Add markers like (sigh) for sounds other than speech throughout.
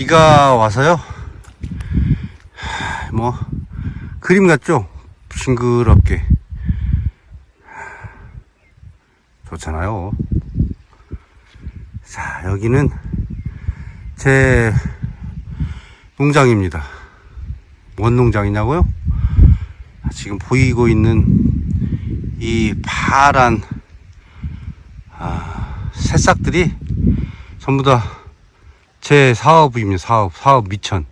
비가 와서요. 하, 뭐 그림 같죠? 싱그럽게 좋잖아요. 자 여기는 제 농장입니다. 뭔 농장이냐고요? 지금 보이고 있는 이 파란 아, 새싹들이 전부 다 제 사업입니다. 사업, 사업 미천.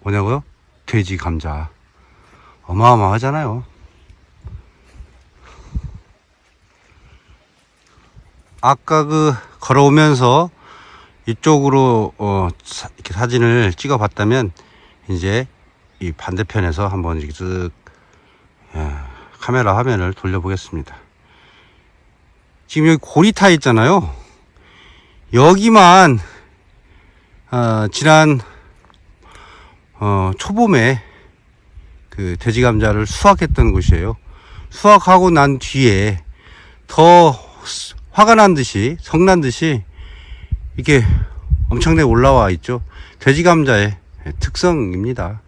뭐냐고요? 돼지 감자. 어마어마하잖아요. 아까 그 걸어오면서 이쪽으로 어, 사- 이렇게 사진을 찍어 봤다면 이제 이 반대편에서 한번 이렇게 쓱 예, 카메라 화면을 돌려보겠습니다. 지금 여기 고리타 있잖아요. 여기만 어, 지난 어, 초봄에 그 돼지 감자를 수확했던 곳이에요. 수확하고 난 뒤에 더 스- 화가 난 듯이 성난 듯이 이렇게 엄청나게 올라와 있죠. 돼지 감자의 특성입니다.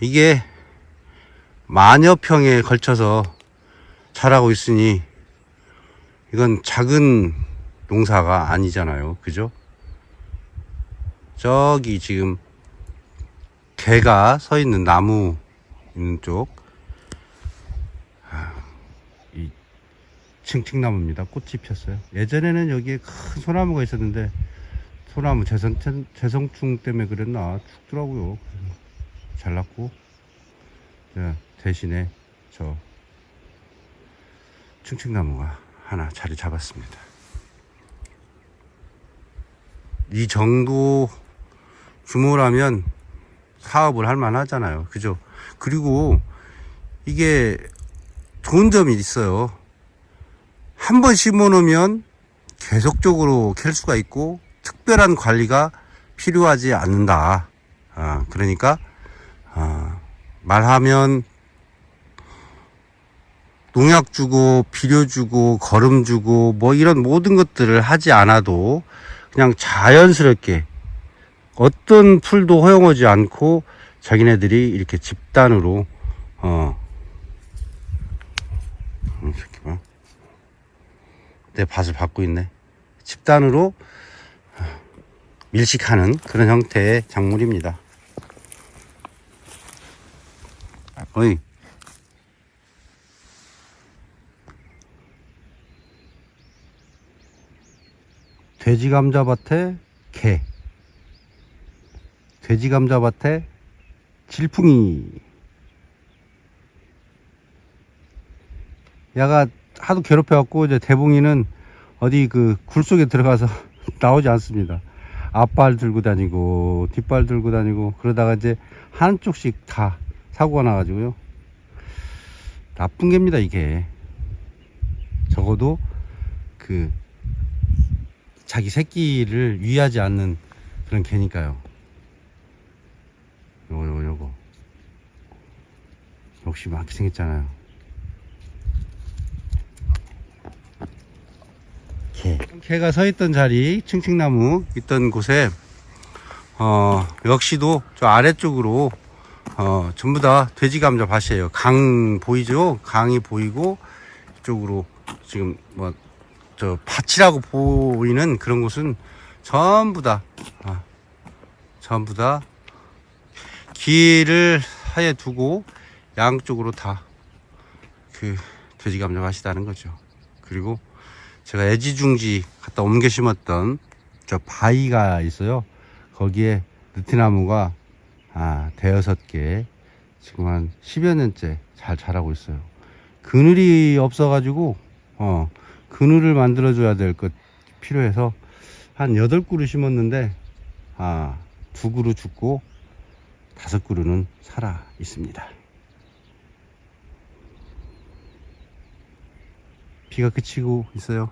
이게 만여 평에 걸쳐서 자라고 있으니 이건 작은 농사가 아니잖아요. 그죠? 저기 지금 개가 서 있는 나무 있는 쪽, 아, 이 층층나무입니다. 꽃이 폈어요. 예전에는 여기에 큰 소나무가 있었는데 소나무 재성, 재성충 때문에 그랬나 죽더라고요. 네, 대신에 저 층층나무가 하나 자리 잡았습니다. 이 정도 규모라면 사업을 할 만하잖아요. 그죠? 그리고 이게 좋은 점이 있어요. 한 번 심어 놓으면 계속적으로 캘 수가 있고 특별한 관리가 필요하지 않는다. 아, 그러니까 아, 말하면 농약 주고 비료 주고 거름 주고 뭐 이런 모든 것들을 하지 않아도 그냥 자연스럽게 어떤 풀도 허용하지 않고 자기네들이 이렇게 집단으로 어. 음, 이렇게 봐. 내 밭을 받고 있네. 집단으로 밀식하는 그런 형태의 작물입니다. 어이. 돼지 감자밭에 개 돼지 감자밭에 질풍이 야가 하도 괴롭혀갖고 이제 대봉이는 어디 그 굴 속에 들어가서 (laughs) 나오지 않습니다. 앞발 들고 다니고 뒷발 들고 다니고 그러다가 이제 한쪽씩 다 사고가 나가지고요. 나쁜 개입니다 이게. 적어도 그 자기 새끼를 위하지 않는 그런 개니까요. 요거 요거 요거 역시 많게 생겼잖아요. 개. 개가 서 있던 자리 층층나무 있던 곳에 어 역시도 저 아래쪽으로 어 전부 다 돼지 감자 밭이에요. 강 보이죠? 강이 보이고 이쪽으로 지금 뭐 저 밭이라고 보이는 그런 곳은 전부 다 아, 전부 다 길을 하에 두고 양쪽으로 다 그 돼지 감자 밭이다는 거죠. 그리고 제가 애지중지 갖다 옮겨 심었던 저 바위가 있어요. 거기에 느티나무가 아, 대여섯 개 지금 한 10여 년째 잘 자라고 있어요. 그늘이 없어가지고 어, 그늘을 만들어줘야 될 것 필요해서 한 여덟 그루 심었는데 아, 두 그루 죽고 다섯 그루는 살아 있습니다. 비가 그치고 있어요.